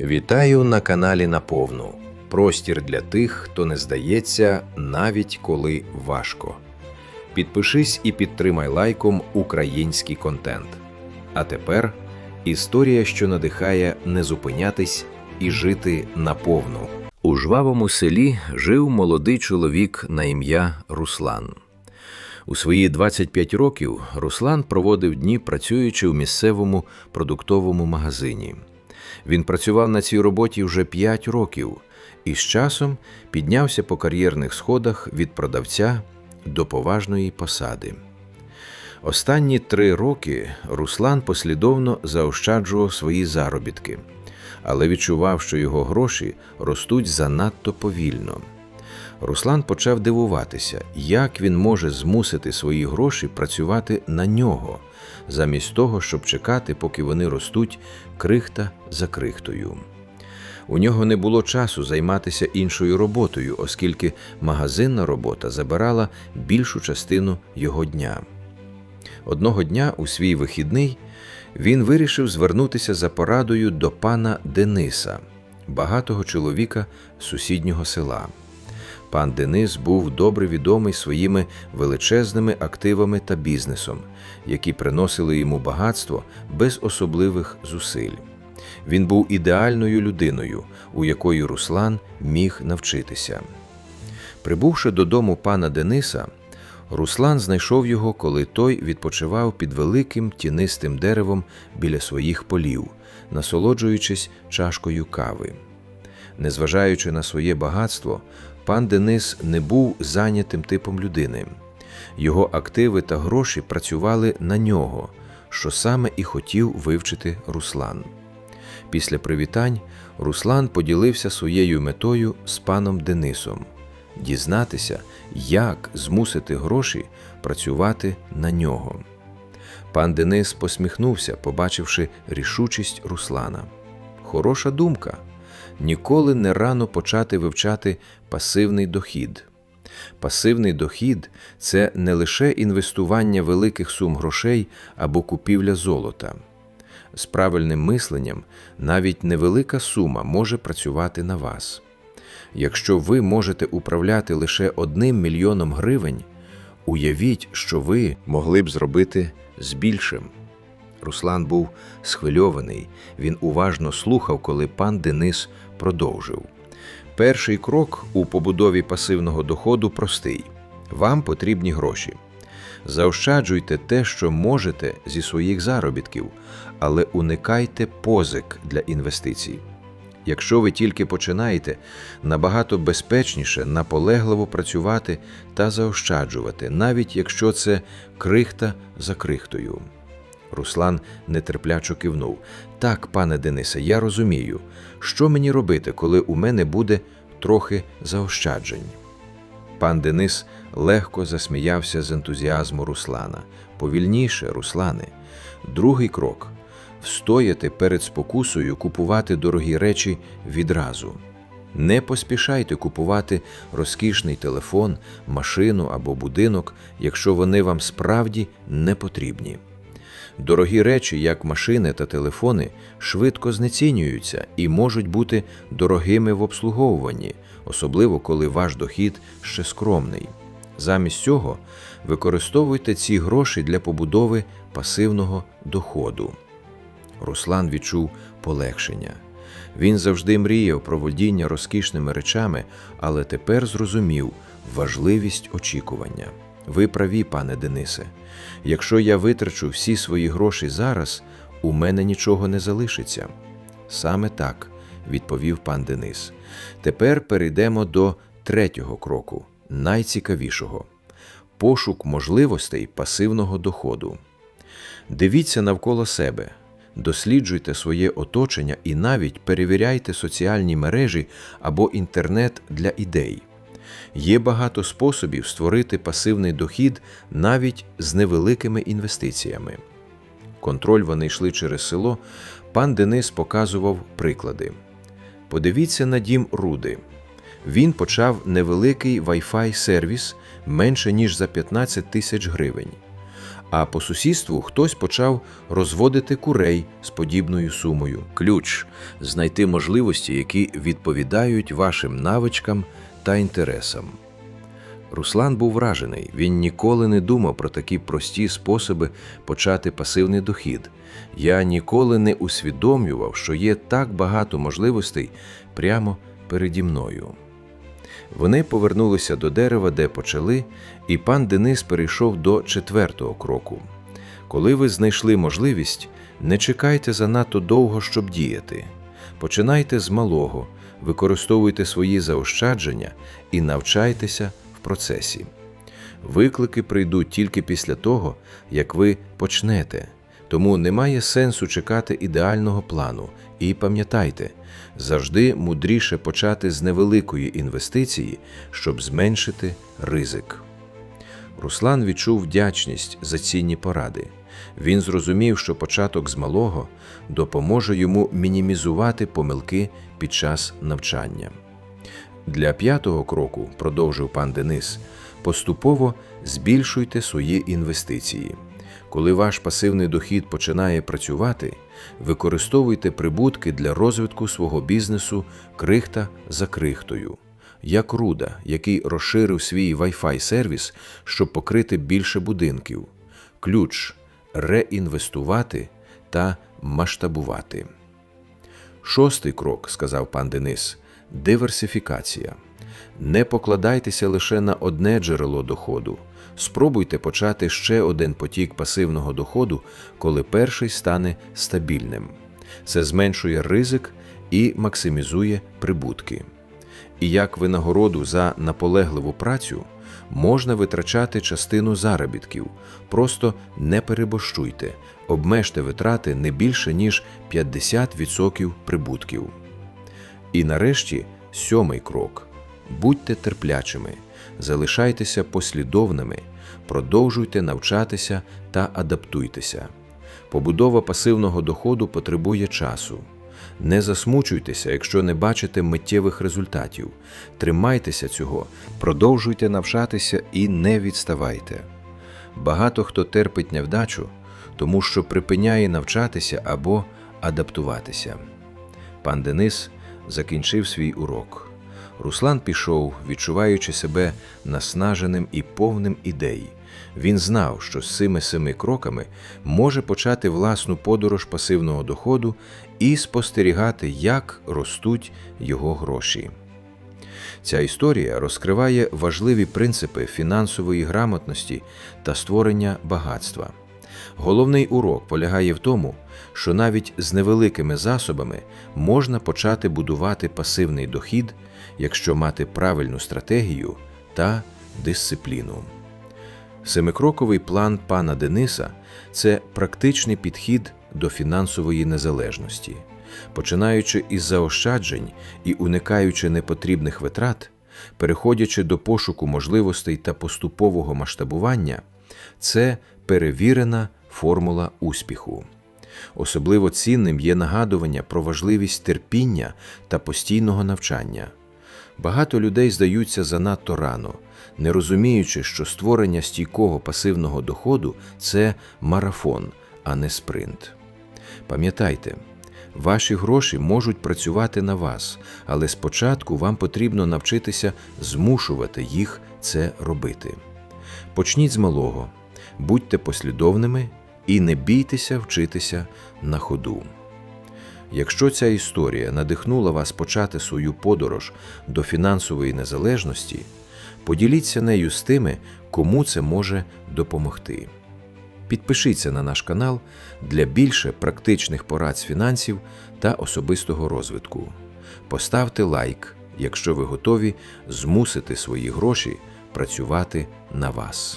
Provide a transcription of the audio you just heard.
Вітаю на каналі Наповну. Простір для тих, хто не здається, навіть коли важко. Підпишись і підтримай лайком український контент. А тепер історія, що надихає не зупинятись і жити наповну. У жвавому селі жив молодий чоловік на ім'я Руслан. У свої 25 років Руслан проводив дні, працюючи в місцевому продуктовому магазині. Він працював на цій роботі вже 5 років і з часом піднявся по кар'єрних сходах від продавця до поважної посади. Останні три роки Руслан послідовно заощаджував свої заробітки, але відчував, що його гроші ростуть занадто повільно. Руслан почав дивуватися, як він може змусити свої гроші працювати на нього, замість того, щоб чекати, поки вони ростуть крихта за крихтою. У нього не було часу займатися іншою роботою, оскільки магазинна робота забирала більшу частину його дня. Одного дня, у свій вихідний, він вирішив звернутися за порадою до пана Дениса, багатого чоловіка сусіднього села. Пан Денис був добре відомий своїми величезними активами та бізнесом, які приносили йому багатство без особливих зусиль. Він був ідеальною людиною, у якої Руслан міг навчитися. Прибувши додому пана Дениса, Руслан знайшов його, коли той відпочивав під великим тінистим деревом біля своїх полів, насолоджуючись чашкою кави. Незважаючи на своє багатство, пан Денис не був зайнятим типом людини. Його активи та гроші працювали на нього, що саме і хотів вивчити Руслан. Після привітань Руслан поділився своєю метою з паном Денисом дізнатися, як змусити гроші працювати на нього. Пан Денис посміхнувся, побачивши рішучість Руслана. Хороша думка. Ніколи не рано почати вивчати пасивний дохід. Пасивний дохід це не лише інвестування великих сум грошей або купівля золота. З правильним мисленням навіть невелика сума може працювати на вас. Якщо ви можете управляти лише одним мільйоном гривень, уявіть, що ви могли б зробити з більшим. Руслан був схвильований, він уважно слухав, коли пан Денис продовжив. Перший крок у побудові пасивного доходу простий: вам потрібні гроші. Заощаджуйте те, що можете зі своїх заробітків, але уникайте позик для інвестицій. Якщо ви тільки починаєте, набагато безпечніше наполегливо працювати та заощаджувати, навіть якщо це крихта за крихтою. Руслан нетерплячо кивнув. Так, пане Денисе, я розумію, що мені робити, коли у мене буде трохи заощаджень. Пан Денис легко засміявся з ентузіазму Руслана. Повільніше, Руслане. Другий крок встояти перед спокусою купувати дорогі речі відразу. Не поспішайте купувати розкішний телефон, машину або будинок, якщо вони вам справді не потрібні. Дорогі речі, як машини та телефони, швидко знецінюються і можуть бути дорогими в обслуговуванні, особливо коли ваш дохід ще скромний. Замість цього використовуйте ці гроші для побудови пасивного доходу. Руслан відчув полегшення. Він завжди мріяв про володіння розкішними речами, але тепер зрозумів важливість очікування. Ви праві, пане Денисе. Якщо я витрачу всі свої гроші зараз, у мене нічого не залишиться. Саме так, відповів пан Денис. Тепер перейдемо до третього кроку, найцікавішого пошук можливостей пасивного доходу. Дивіться навколо себе, досліджуйте своє оточення і навіть перевіряйте соціальні мережі або інтернет для ідей. Є багато способів створити пасивний дохід навіть з невеликими інвестиціями. Контроль вони йшли через село. Пан Денис показував приклади. Подивіться на дім Руди. Він почав невеликий Wi-Fi сервіс менше ніж за 15 тисяч гривень. А по сусідству хтось почав розводити курей з подібною сумою. Ключ знайти можливості, які відповідають вашим навичкам та інтересам. Руслан був вражений. Він ніколи не думав про такі прості способи почати пасивний дохід. Я ніколи не усвідомлював, що є так багато можливостей прямо переді мною. Вони повернулися до дерева, де почали, і пан Денис перейшов до четвертого кроку. Коли ви знайшли можливість, не чекайте занадто довго, щоб діяти. Починайте з малого, використовуйте свої заощадження і навчайтеся в процесі. Виклики прийдуть тільки після того, як ви почнете. Тому немає сенсу чекати ідеального плану. І пам'ятайте, завжди мудріше почати з невеликої інвестиції, щоб зменшити ризик. Руслан відчув вдячність за цінні поради. Він зрозумів, що початок з малого допоможе йому мінімізувати помилки під час навчання. Для п'ятого кроку, продовжив пан Денис, поступово збільшуйте свої інвестиції. Коли ваш пасивний дохід починає працювати, використовуйте прибутки для розвитку свого бізнесу крихта за крихтою. Як Руда, який розширив свій Wi-Fi сервіс, щоб покрити більше будинків. Ключ реінвестувати та масштабувати. Шостий крок, сказав пан Денис, диверсифікація. Не покладайтеся лише на одне джерело доходу. Спробуйте почати ще один потік пасивного доходу, коли перший стане стабільним. Це зменшує ризик і максимізує прибутки. І як винагороду за наполегливу працю можна витрачати частину заробітків. Просто не переборщуйте, обмежте витрати не більше, ніж 50% прибутків. І нарешті сьомий крок. Будьте терплячими, залишайтеся послідовними, продовжуйте навчатися та адаптуйтеся. Побудова пасивного доходу потребує часу. Не засмучуйтеся, якщо не бачите миттєвих результатів. Тримайтеся цього, продовжуйте навчатися і не відставайте. Багато хто терпить невдачу, тому що припиняє навчатися або адаптуватися. Пан Денис закінчив свій урок. Руслан пішов, відчуваючи себе наснаженим і повним ідей. Він знав, що з цими семи кроками може почати власну подорож пасивного доходу і спостерігати, як ростуть його гроші. Ця історія розкриває важливі принципи фінансової грамотності та створення багатства. Головний урок полягає в тому, що навіть з невеликими засобами можна почати будувати пасивний дохід, якщо мати правильну стратегію та дисципліну. Семикроковий план пана Дениса це практичний підхід до фінансової незалежності. Починаючи із заощаджень і уникаючи непотрібних витрат, переходячи до пошуку можливостей та поступового масштабування, це перевірена формула успіху. Особливо цінним є нагадування про важливість терпіння та постійного навчання. Багато людей здаються занадто рано, не розуміючи, що створення стійкого пасивного доходу це марафон, а не спринт. Пам'ятайте, ваші гроші можуть працювати на вас, але спочатку вам потрібно навчитися змушувати їх це робити. Почніть з малого, будьте послідовними і не бійтеся вчитися на ходу. Якщо ця історія надихнула вас почати свою подорож до фінансової незалежності, поділіться нею з тими, кому це може допомогти. Підпишіться на наш канал для більше практичних порад з фінансів та особистого розвитку. Поставте лайк, якщо ви готові змусити свої гроші працювати на вас.